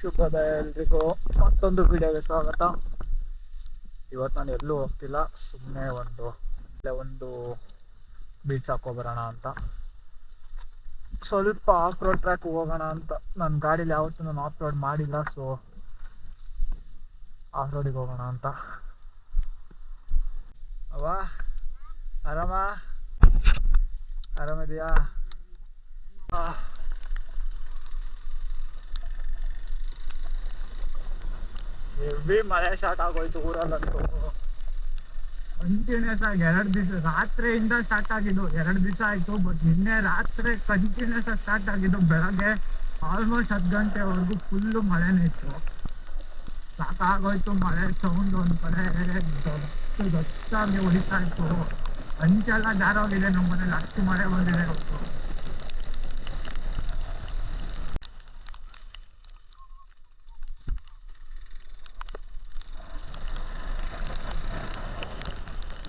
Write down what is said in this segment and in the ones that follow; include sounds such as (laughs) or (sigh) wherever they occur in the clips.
ಶುಭೋದಯ ಎಲ್ರಿಗೂ ಮತ್ತೊಂದು ವಿಡಿಯೋಗೆ ಸ್ವಾಗತ. ಇವತ್ತು ನಾನು ಎಲ್ಲೂ ಹೋಗ್ತಿಲ್ಲ ಸುಮ್ಮನೆ ಒಂದು ಒಂದು ಬೀಚ್ ಹಾಕೋಬರೋಣ ಅಂತ. ಸ್ವಲ್ಪ ಆಫ್ ರೋಡ್ ಟ್ರ್ಯಾಕ್ ಹೋಗೋಣ ಅಂತ. ನನ್ನ ಗಾಡೀಲಿ ಯಾವತ್ತೂ ನಾನು ಆಫ್ ರೋಡ್ ಮಾಡಿಲ್ಲ ಸೊ ಆಫ್ ರೋಡಿಗೆ ಹೋಗೋಣ ಅಂತ. ಅವ ಆರಾಮ? ಆರಾಮಿದೆಯಾ? ಹೆವಿ ಮಳೆ ಸ್ಟಾರ್ಟ್ ಆಗೋಯ್ತು ಊರಲ್ಲಂತೂ. ಕಂಟಿನ್ಯೂಸ್ ಆಗಿ ಎರಡು ದಿವಸ, ರಾತ್ರಿಯಿಂದ ಸ್ಟಾರ್ಟ್ ಆಗಿದ್ದು, ಎರಡು ದಿವಸ ಆಯ್ತು ಬಟ್ ನಿನ್ನೆ ರಾತ್ರಿ ಕಂಟಿನ್ಯೂಸ್ ಆಗಿ ಸ್ಟಾರ್ಟ್ ಆಗಿದ್ದು, ಬೆಳಗ್ಗೆ ಆಲ್ಮೋಸ್ಟ್ ಹತ್ತು ಗಂಟೆವರೆಗೂ ಫುಲ್ಲು ಮಳೆನೇ ಇತ್ತು. ಸಾಕಾಗೋಯ್ತು ಮಳೆ ಸೌಂಡ್ ಒಂದು ಕಡೆ ದೊಡ್ಡ, ದೊಡ್ಡದಾಗಿ ಹೊಡಿತಾ ಇತ್ತು. ಅಂಚೆಲ್ಲ ಜಾರೋಗಿದೆ ನಮ್ಮ ಮನೇಲಿ ಅಷ್ಟು ಮಳೆ ಬಂದಿದೆ.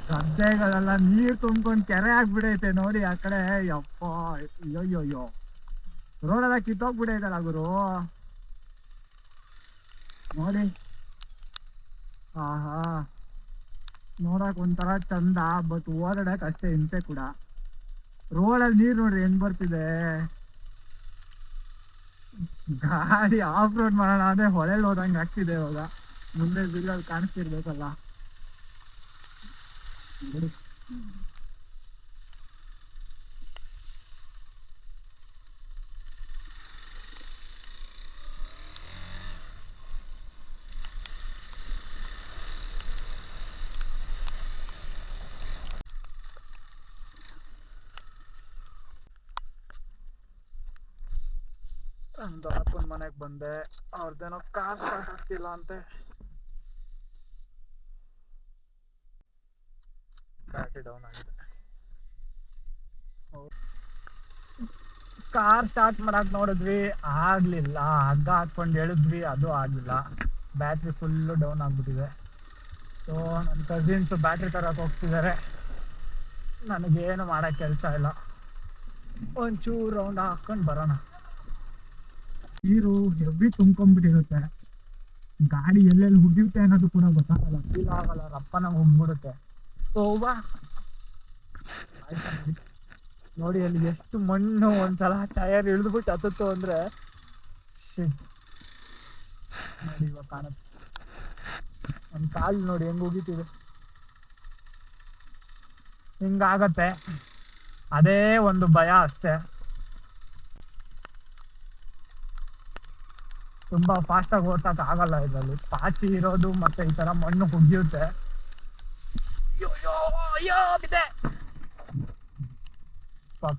ಗದ್ದೆಗಳೆಲ್ಲ ನೀರ್ ತುಂಬ್ಕೊಂಡ್ ಕೆರೆ ಆಗ್ಬಿಡೈತೆ ನೋಡಿ ಆ ಕಡೆ. ಯಪ್ಪ ಅಯ್ಯೋಯ್ಯೋ ರೋಡೆಲ್ಲ ಕಿತ್ತೋಗ್ಬಿಡೈತಲ್ಲ ಗುರು. ನೋಡಿ. ಆಹಾ. ನೋಡಕ್ ಒಂಥರ ಚಂದ ಬಟ್ ಓಡಾಡಕ್ ಅಷ್ಟೇ ಹಿಂಸೆ ಕೂಡ. ರೋಡಲ್ಲಿ ನೀರ್ ನೋಡ್ರಿ ಹೆಂಗ್ ಬರ್ತಿದೆ. ಗಾಡಿ ಆಫ್ ರೋಡ್ ಮಾಡೋಣ ಅಂದ್ರೆ ಹೊಳೆಲ್ ಹೋದಂಗೆ ಆಗ್ತಿದೆ ಇವಾಗ. ಮುಂದೆ ಬಿಲ್ಲಲ್ಲಿ ಕಾಣಿಸ್ತಿರ್ಬೇಕಲ್ಲ. ನೋಡಿ. ನಮ್ ದೊಡ್ಡಪ್ಪನ ಮನೆಗೆ ಬಂದೆ ಅವ್ರದ್ದೇನೋ ಕಾರ್ ಸ್ಟಾರ್ಟ್ ಆಗ್ತಿಲ್ಲ ಅಂತೆ ಡೌನ್ ಆಗಿದೆ ಕಾರ್ ಸ್ಟಾರ್ಟ್ ಮಾಡಕ್ ನೋಡಿದ್ವಿ, ಆಗ್ಲಿಲ್ಲ. ಹಗ್ಗ ಹಾಕೊಂಡು ಹೇಳಿದ್ವಿ, ಅದು ಆಗ್ಲಿಲ್ಲ. ಬ್ಯಾಟ್ರಿ ಫುಲ್ಲು ಡೌನ್ ಆಗ್ಬಿಟ್ಟಿದೆ. ಸೊ ನನ್ನ ಕಸಿನ್ಸ್ ಬ್ಯಾಟ್ರಿ ತರಕ್ಕೆ ಹೋಗ್ತಿದ್ದಾರೆ ನನಗೇನು ಮಾಡಕ್ ಕೆಲಸ ಇಲ್ಲ. ಒಂಚೂರು ರೌಂಡ್ ಹಾಕೊಂಡು ಬರೋಣ. ನೀರು ಹೆವಿ ತುಂಬ್ಕೊಂಡ್ಬಿಟ್ಟಿರುತ್ತೆ. ಗಾಡಿ ಎಲ್ಲೆಲ್ಲಿ ಹುಗಿಯುತ್ತೆ ಅನ್ನೋದು ಕೂಡ ಗೊತ್ತಾಗಲ್ಲ. ಫೀಲ್ ಆಗಲ್ಲ. ರಪ್ಪನ ಹೋಗ್ಬಿಡುತ್ತೆ ಸೊ ಬಾ ನೋಡಿ. ಅಲ್ಲಿ ಎಷ್ಟು ಮಣ್ಣು ಒಂದ್ಸಲ ಟಯರ್ ಇಳಿದ್ಬಿಟ್ಟು ಹತ್ತತ್ತು ಅಂದ್ರೆ. ನೋಡಿ ಇವಾಗ ಕಾಲು ನೋಡಿ ಹೆಂಗ್ ಹೋಗಿತಿದೆ ಹಿಂಗಾಗತ್ತೆ. ಅದೇ ಒಂದು ಭಯ ಅಷ್ಟೇ. ತುಂಬಾ ಫಾಸ್ಟ್ ಆಗಿ ಓಡ್ಸಕ್ ಆಗಲ್ಲ ಇದರಲ್ಲಿ. ಪಾಚಿ ಇರೋದು ಮತ್ತೆ ಈ ತರ ಮಣ್ಣು ಕುಗ್ಗಿಯುತ್ತೆ ಅಯ್ಯೋ, ಅಯ್ಯೋ ಬಿದ್ದೆ ವಾ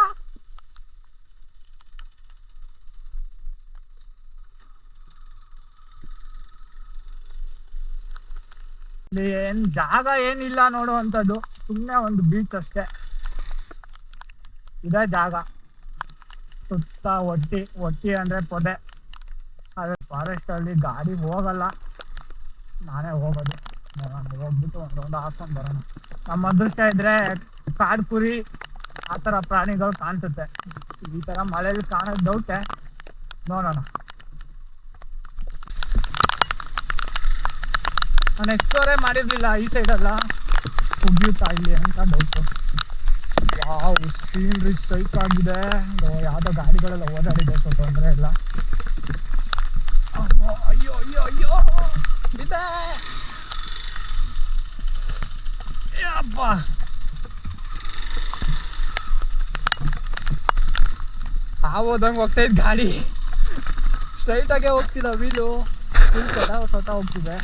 (laughs) ಇಲ್ಲಿ ಏನ್ ಜಾಗ ಏನಿಲ್ಲ ನೋಡುವಂಥದ್ದು ಸುಮ್ಮನೆ ಒಂದು ಬೀಚ್ ಅಷ್ಟೇ. ಇದೇ ಜಾಗ. ಸುತ್ತ ಒಟ್ಟಿ ಒಟ್ಟಿ ಅಂದ್ರೆ ಪೊದೆ. ಅದೇ ಫಾರೆಸ್ಟ್ ಅಲ್ಲಿ ಗಾಡಿ ಹೋಗಲ್ಲ. ನಾನೇ ಹೋಗೋದು. ಹೋಗ್ಬಿಟ್ಟು ಒಂದು ಒಂದು ಹಾಕೊಂಡು ಬರೋಣ. ನಮ್ಮ ಅದೃಷ್ಟ ಇದ್ರೆ ಕಾಡು ಕುರಿ, ಆ ಥರ ಪ್ರಾಣಿಗಳು ಕಾಣಿಸುತ್ತೆ. ಈ ಥರ ಮಳೆಯಲ್ಲಿ ಕಾಣೋದು ಡೌಟೆ ನೋಡೋಣ. ನಾನು ಎಕ್ಸ್ಪ್ಲೋರೇ ಮಾಡಿರ್ಲಿಲ್ಲ ಈ ಸೈಡೆಲ್ಲ ಕುಗ್ಗಿಯುತ್ತಾ ಇಲ್ಲಿ ಅಂತ ಡೌಟು ವಾವ್ ಸೀನ್ರಿ ಸೈಕ್ ಆಗಿದೆ. ಯಾವುದೋ ಗಾಡಿಗಳೆಲ್ಲ ಓಡಾಡಿದೆ ತೊಂದರೆ ಇಲ್ಲ. ಅಯ್ಯೋ ಅಯ್ಯೋ ಅಯ್ಯೋ! ಅಯ್ಯೋ ಇದೆ ಅಪ್ಪ ಹೋದಂಗೆ ಹೋಗ್ತಾ ಇದ್ ಗಾಡಿ. ಸ್ಟ್ರೈಟ್ ಆಗೇ ಹೋಗ್ತಿಲ್ಲ ವೀಲು ಫುಲ್ ಸೊಟ ಸೊಟ ಹೋಗ್ತಿದೆ.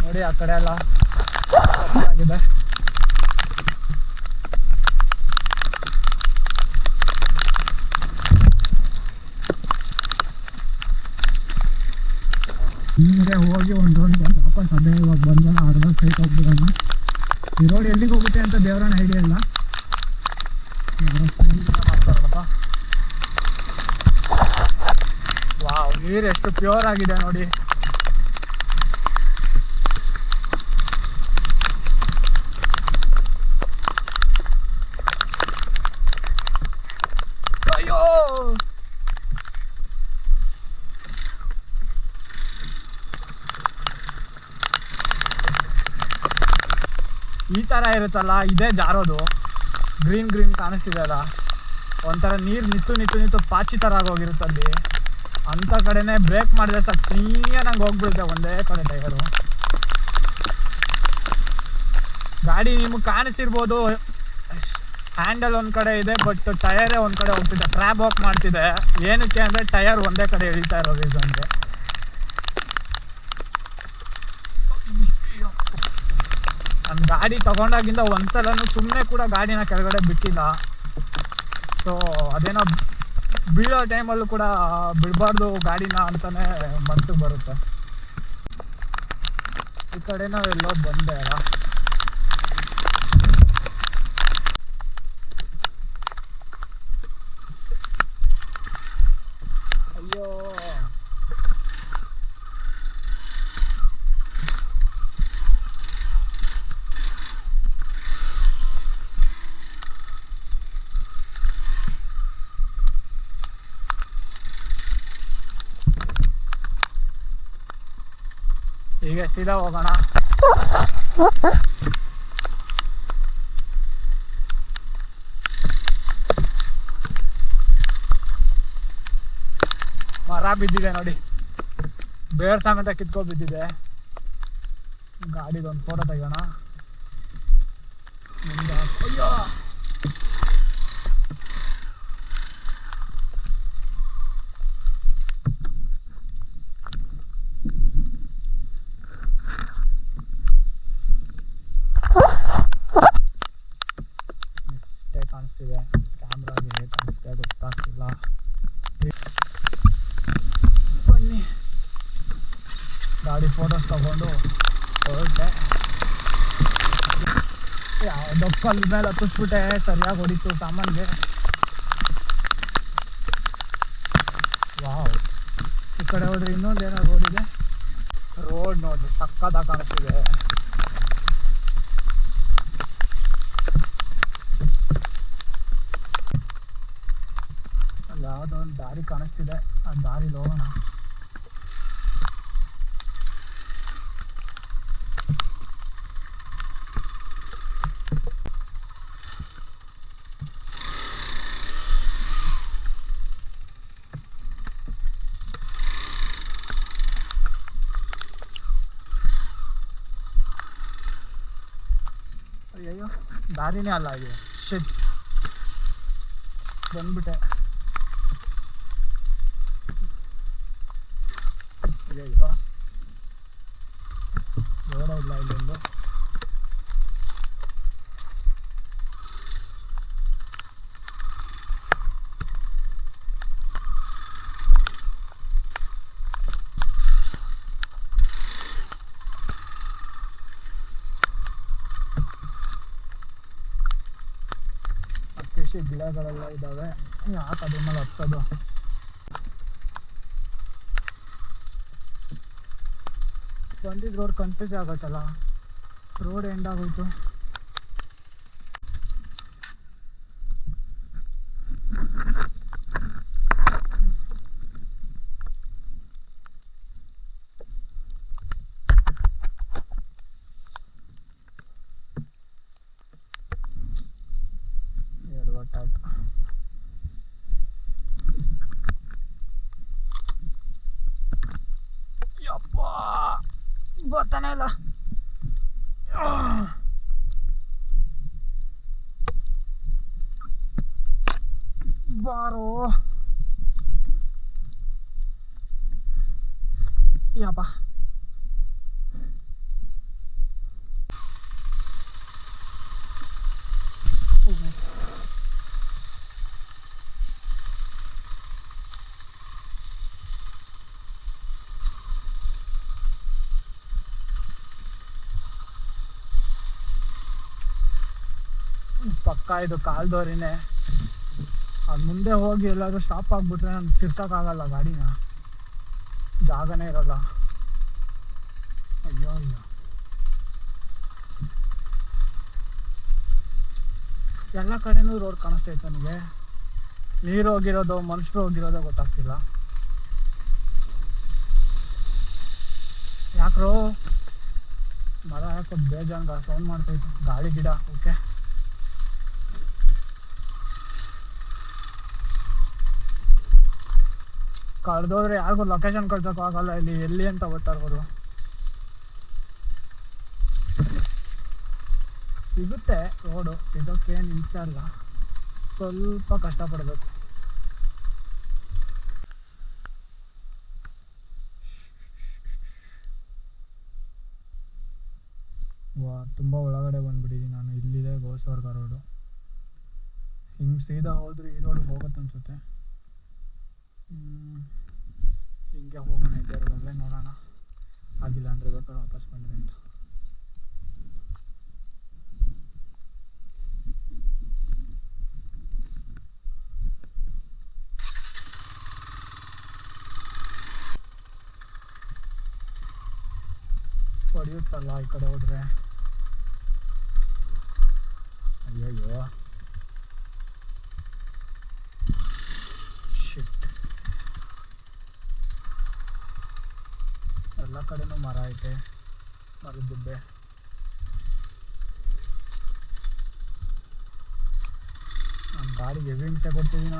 ನೋಡಿ ಆ ಕಡೆ ಎಲ್ಲ. ಆಗಿದೆ ಹಿಂಗೆ ಹೋಗಿ ಒಂದು ರೌಂಡ್ ಸದ್ಯ ಇವಾಗ ಬಂದು ಅರ್ಧ ಸೈಟ್ ಹೋಗ್ಬಿಡೋಣ. ಈ ರೋಡ್ ಎಲ್ಲಿಗೆ ಹೋಗುತ್ತೆ ಅಂತ ದೇವರನ್ನ ಐಡಿಯಾ ಇಲ್ಲ. ನೀರು ಎಷ್ಟು ಪ್ಯೂರ್ ಆಗಿದೆ ನೋಡಿ ಅಯ್ಯೋ ಈ ತರ ಇರುತ್ತಲ್ಲ, ಇದೇ ಜಾರೋದು. ಗ್ರೀನ್ ಗ್ರೀನ್ ಕಾಣಿಸ್ತಿದೆ ಅಲ್ಲ. ಒಂಥರ ನೀರು ನಿಂತು ನಿಂತು ನಿಂತು ಪಾಚಿ ಥರ ಆಗೋಗಿರುತ್ತೆ ಅಲ್ಲಿ. ಅಂಥ ಕಡೆನೇ ಬ್ರೇಕ್ ಮಾಡಿದ್ರೆ ಸಾಕು. ಸೀನಿಯರಾಗಿ ಹೋಗ್ಬಿಡುತ್ತೆ ಒಂದೇ ಕಡೆ ಟೈರು ಗಾಡಿ ನಿಮಗೆ ಕಾಣಿಸ್ತಿರ್ಬೋದು. ಹ್ಯಾಂಡಲ್ ಒಂದು ಕಡೆ ಇದೆ ಬಟ್ ಟಯರೇ ಒಂದು ಕಡೆ ಹೋಗ್ತಿದೆ. ಟ್ರ್ಯಾಪ್ ವಾಕ್ ಮಾಡ್ತಿದೆ. ಏನಕ್ಕೆ ಅಂದರೆ ಟಯರ್ ಒಂದೇ ಕಡೆ ಎಳಿತಾ ಇರೋ ರೀಸನ್ಗೆ ನಾನು ಗಾಡಿ ತಗೊಂಡಾಗಿಂದ ಒಂದ್ಸಲನೂ ಸುಮ್ಮನೆ ಕೂಡ ಗಾಡಿನ ಕೆಳಗಡೆ ಬಿಟ್ಟಿಲ್ಲ. ಸೊ ಅದೇನೋ ಬೀಳೋ ಟೈಮಲ್ಲೂ ಕೂಡ ಬಿಡಬಾರ್ದು ಗಾಡಿನ ಅಂತಲೇ ಮನಸ್ಸಿಗೆ ಬರುತ್ತೆ. ಈ ಕಡೆನೋ ಎಲ್ಲೋ ಬಂದೆ ಅಲ್ಲ ಅಯ್ಯೋ ಈಗ ಸೀದಾ ಹೋಗೋಣ. ಮರ ಬಿದ್ದಿದೆ ನೋಡಿ. ಬೇರ್ ಸಮೇತ ಕಿತ್ಕೊ ಬಿದ್ದಿದೆ. ಗಾಡಿದೊಂದು ಫೋಟೋ ತೆಗೋಣ ಮುಂದೆ ಅಯ್ಯೋ ಮಿಸ್ಟೇ ಕಾಣಿಸ್ತಿದೆ ಕ್ಯಾಮ್ರಾಗೆ ಹೇಗೆ ಕಾಣಿಸ್ತಿದೆ ಗೊತ್ತಾಗ್ತಿಲ್ಲ ಬನ್ನಿ ಗಾಡಿ ಫೋಟೋಸ್ ತಗೊಂಡು ಹೊರಟೆ. ಯಾವುದೋ ಕಲ್ ಮೇಲೆ ಹತ್ತಿಸ್ಬಿಟ್ಟೆ, ಸರಿಯಾಗಿ ಹೊಡಿತು ಸಾಮಾನ್ಗೆ. ವಾವ್. ಈ ಕಡೆ ಹೋದ್ರೆ ಇನ್ನೊಂದು ಏನೋ ರೋಡ್ ಇದೆ. ರೋಡ್ ನೋಡ್ರಿ ಸಕ್ಕದಾಗ ಕಾಣಿಸ್ತಿದೆ. ಅಲ್ಲಿ ಯಾವುದೋ ಒಂದು ದಾರಿ ಕಾಣಿಸ್ತಿದೆ. ಆ ದಾರಿಲಿ ಹೋಗೋಣ ಅಯ್ಯಯ್ಯೋ ದಾರಿನೇ ಅಲ್ಲ ಇದು. ಶಿಟ್ ಬಂದ್ಬಿಟ್ಟೆ. ಇಲ್ಲ ಇಲ್ಲೊಂದು ಅಕ್ಕೇಶಿ ಗಿಡಗಳೆಲ್ಲ ಇದ್ದಾವೆ. ಯಾಕೆ ಅದ್ರ ಮೇಲೆ ಹತ್ತೋದು ಬಂದಿದ್ದು ರೋಡ್ ಕನ್ಫ್ಯೂಸ್ ಆಗುತ್ತಲ್ಲ ರೋಡ್ ಎಂಡ್ ಆಗೋಯ್ತು ಎರಡು ಒಟ್ಟಾಯ್ತು ಯಪ್ಪ ಗೊತ್ತಾನೆ Oh. ಬಾರೋ ಯಪ್ಪ ಪಕ್ಕ ಇದು ಕಾಲ್ದೋರಿನೇ. ಅದು ಮುಂದೆ ಹೋಗಿ ಎಲ್ಲಾದ್ರೂ ಸ್ಟಾಪ್ ಆಗಿಬಿಟ್ರೆ ನಾನು ತಿರ್ಸೋಕ್ಕಾಗಲ್ಲ ಗಾಡಿನ. ಜಾಗನೇ ಇರಲ್ಲ. ಅಯ್ಯೋ ಅಯ್ಯೋ. ಎಲ್ಲ ಕಡೆನೂ ರೋಡ್ ಕಾಣಿಸ್ತೈತೆ ನನಗೆ. ನೀರು ಹೋಗಿರೋದು ಮನುಷ್ಯರು ಹೋಗಿರೋದು ಗೊತ್ತಾಗ್ತಿಲ್ಲ. ಯಾಕ್ರೋ? ಮರ ಯಾಕೋ ಬೇಜಾನ್ ಸೌಂಡ್ ಮಾಡ್ತೈತೆ ಗಾಳಿ ಗಿಡ, ಓಕೆ. ಕಳೆದೋದ್ರೆ ಯಾರಿಗೂ ಲೊಕೇಶನ್ ಆಗಲ್ಲ, ಇಲ್ಲಿ ಎಲ್ಲಿ ಅಂತ ಗೊತ್ತಾಗೋದು ಸಿಗುತ್ತೆ ರೋಡು ಸಿಗೋಕ್ಕೆ ಏನು ಹಿಂಸೆ ಅಲ್ಲ. ಸ್ವಲ್ಪ ಕಷ್ಟಪಡಬೇಕು. ವಾ, ತುಂಬ ಒಳಗಡೆ ಬಂದ್ಬಿಟ್ಟಿದ್ದೀನಿ ನಾನು. ಇಲ್ಲಿದೆ ಗೋಸ್ವರ್ಗ ರೋಡು ಹಿಂಗೆ ಸೀದಾ ಹೋದ್ರೆ ಈ ರೋಡ್ ಹೋಗುತ್ತೆ ಅನ್ಸುತ್ತೆ. ಹಿಂಗೆ ಹೋಗೋಣ ಐತೆ ರೋಡಲ್ಲೇ ನೋಡೋಣ. ಆಗಿಲ್ಲ ಅಂದರೆ ಬೇಕಾದ್ರೆ ವಾಪಸ್ ಬಂದ್ರೆ ಅಂತ. ಹೊಡಿಯುತ್ತಲ್ಲ ಈ ಕಡೆ ಹೋದ್ರೆ ಅಯ್ಯಯ್ಯೋ ಶಿಟ್ ಎಲ್ಲ ಕಡೆನೂ ಮರ ಐತೆ ಮರದ ದುಬ್ಬೆ ನಾನು ಗಾಡಿಗೆ ಎವಿ ಹಿಂಸೆ ಕೊಡ್ತಿದ್ದೀನ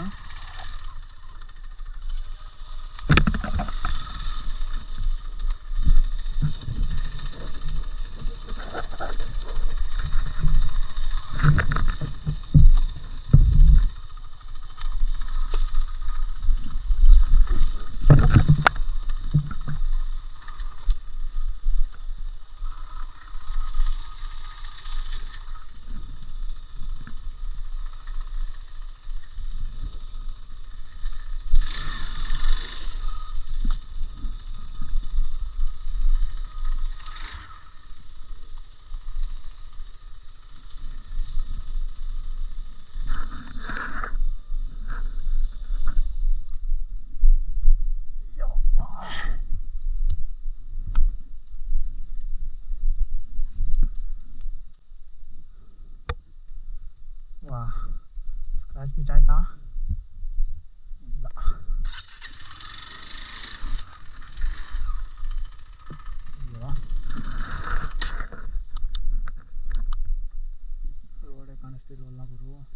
Добро.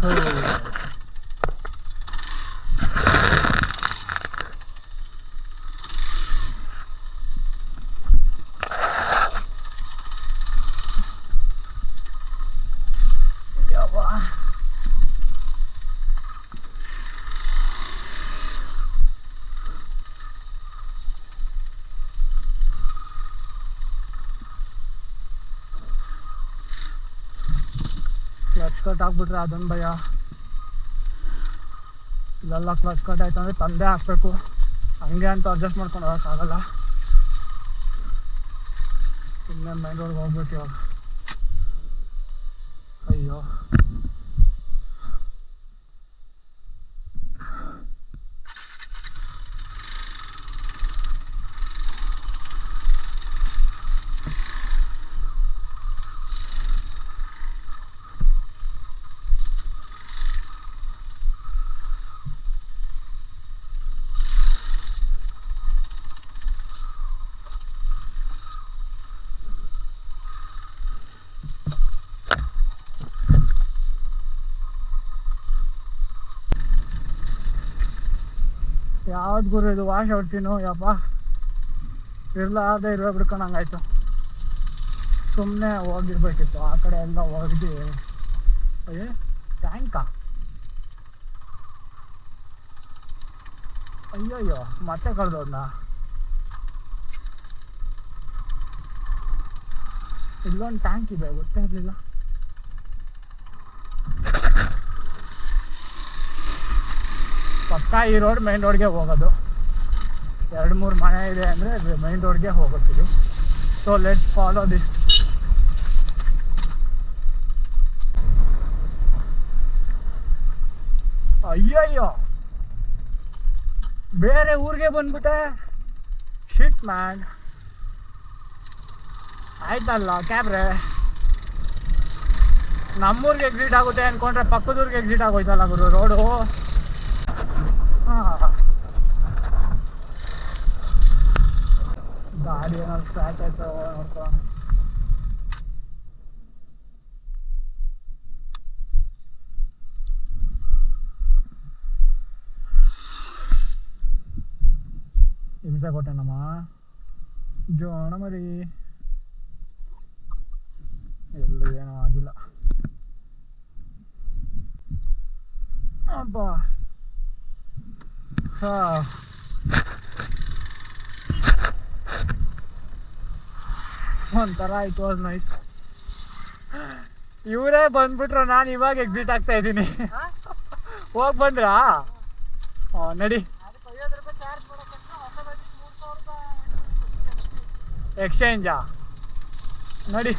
Oh. ಹಾಕ್ಬಿಟ್ರೆ ಅದೊಂದು ಭಯ. ಇಲ್ಲೆಲ್ಲ ಕ್ಲಚ್ ಕಟ್ ಆಯ್ತು ಅಂದರೆ ತಂದೆ ಹಾಕ್ಬೇಕು. ಹಂಗೆ ಅಂತ ಅಡ್ಜಸ್ಟ್ ಮಾಡ್ಕೊಂಡು ಹೋಗೋಕ್ಕಾಗಲ್ಲ ಸುಮ್ಮನೆ ಮೈಂಡ್ ಒಳಗೆ ಹೋಗ್ಬಿಟ್ಟು ಇವಾಗ. ಅಯ್ಯೋ. ಯಾವ್ದು ಗುರು ಇದು? ವಾಶ್ ಔಟ್ಸಿನು ಯಪ್ಪ. ಇರ್ಲಾರ್ದೆ ಇರೋ ಬಿಡ್ಕೊಂಡಂಗಾಯ್ತು ಸುಮ್ಮನೆ ಹೋಗಿರ್ಬೇಕಿತ್ತು. ಆ ಕಡೆ ಎಲ್ಲ ಹೋಗಿ. ಏ ಟ್ಯಾಂಕಾ ಅಯ್ಯಯ್ಯೋ, ಮತ್ತೆ ಕಳ್ದೋದ್ನ ಇಲ್ಲೊಂದು ಟ್ಯಾಂಕ್ ಇದೆ, ಗೊತ್ತೇ ಇರಲಿಲ್ಲ ಪಕ್ಕ ಈ ರೋಡ್ ಮೈನ್ ರೋಡ್ಗೆ ಹೋಗೋದು. ಎರಡು, ಮೂರು ಮನೆ ಇದೆ ಅಂದರೆ ಮೈನ್ ರೋಡ್ಗೆ ಹೋಗುತ್ತೀವಿ. ಸೊ ಲೆಟ್ಸ್ ಫಾಲೋ ದಿಸ್ ಅಯ್ಯಯ್ಯೋ! ಬೇರೆ ಊರಿಗೆ ಬಂದ್ಬಿಟ್ಟೆ? ಶಿಟ್ ಮ್ಯಾನ್ ಆಯ್ತಲ್ಲ, ಕ್ಯಾಬ್ರೆ. ನಮ್ಮೂರಿಗೆ ಎಕ್ಸಿಟ್ ಆಗುತ್ತೆ ಅನ್ಕೊಂಡ್ರೆ ಪಕ್ಕದೂರಿಗೆ ಎಕ್ಸಿಟ್ ಆಗೋಯ್ತಲ್ಲ ಗುರು ರೋಡು ಗಾಡಿ ಏನಾದ್ರು ಸ್ಕ್ರಾಚ್ ಆಯ್ತು ನೋಡ್ಕೊಳ್ಳೋಣ ಹಿಂಸೆ ಕೊಟ್ಟೆನಮ್ಮ. ಜೋಣ ಮರಿ. ಎಲ್ಲೂ ಏನೂ ಆಗಿಲ್ಲ. ಅಬ್ಬಾ. ಹಾ. ಒಂಥರ ಇಟ್ ವಾಸ್ ನೈಸ್ ಇವರೇ ಬಂದ್ಬಿಟ್ರು ನಾನು ಇವಾಗ ಎಕ್ಸಿಟ್ ಆಗ್ತಾ ಇದ್ದೀನಿ. ಹೋಗಿ ಬಂದ್ರಾ? ನಡಿ. ಎಕ್ಸ್ಚೇಂಜಾ ನೋಡಿ.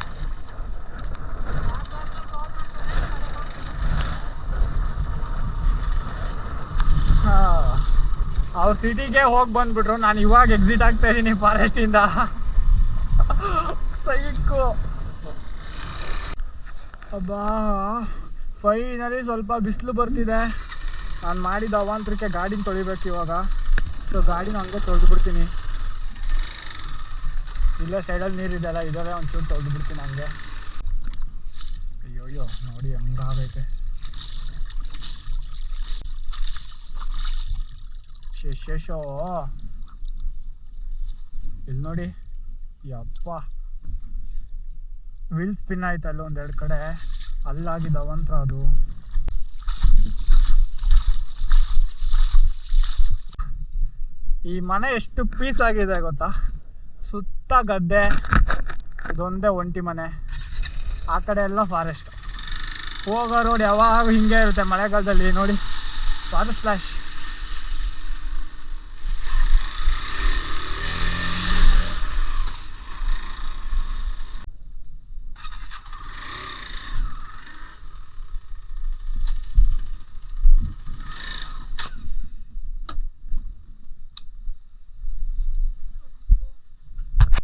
ಅವ್ರು ಸಿಟಿಗೆ ಹೋಗಿ ಬಂದ್ಬಿಟ್ರು. ನಾನು ಇವಾಗ ಎಕ್ಸಿಟ್ ಆಗ್ತಾ ಇದ್ದೀನಿ ಫಾರೆಸ್ಟಿಂದ ಸೈಕು. ಅಬ್ಬಾ ಫೈನಲಿ ಸ್ವಲ್ಪ ಬಿಸಿಲು ಬರ್ತಿದೆ. ನಾನು ಮಾಡಿದ ಅವಾಂತರಕ್ಕೆ ಗಾಡಿನ ತೊಳಿಬೇಕು ಇವಾಗ. ಸೊ ಗಾಡಿನ ಹಂಗೆ ತೊಳೆದು ಬಿಡ್ತೀನಿ ಇಲ್ಲೇ ಸೈಡಲ್ಲಿ ನೀರಿದೆಲ್ಲ ಇದರೇ ಒಂಚೂರು ತೊಳೆದು ಬಿಡ್ತೀನಿ ಹಂಗೆ. ಅಯ್ಯೋಯ್ಯೋ, ನೋಡಿ ಹಂಗಾಗೈತೆ ಶೇಷೋ ಇಲ್ಲಿ ನೋಡಿ, ಯಪ್ಪ. ವೀಲ್ ಸ್ಪಿನ್ ಆಯ್ತು ಅಲ್ಲಿ ಒಂದೆರಡು ಕಡೆ. ಅಲ್ಲಾಗಿದ್ದಾವಂತ್ರ ಅದು. ಈ ಮನೆ ಎಷ್ಟು ಪೀಸ್ ಆಗಿದೆ ಗೊತ್ತಾ? ಸುತ್ತ ಗದ್ದೆ ಇದೊಂದೇ ಒಂಟಿ ಮನೆ. ಆ ಕಡೆ ಎಲ್ಲ ಫಾರೆಸ್ಟ್ ಹೋಗೋ ರೋಡ್ ಯಾವಾಗ ಹಿಂಗೆ ಇರುತ್ತೆ ಮಳೆಗಾಲದಲ್ಲಿ, ನೋಡಿ ಫಾರೆಸ್ಟ್ ಫ್ಲಾಶ್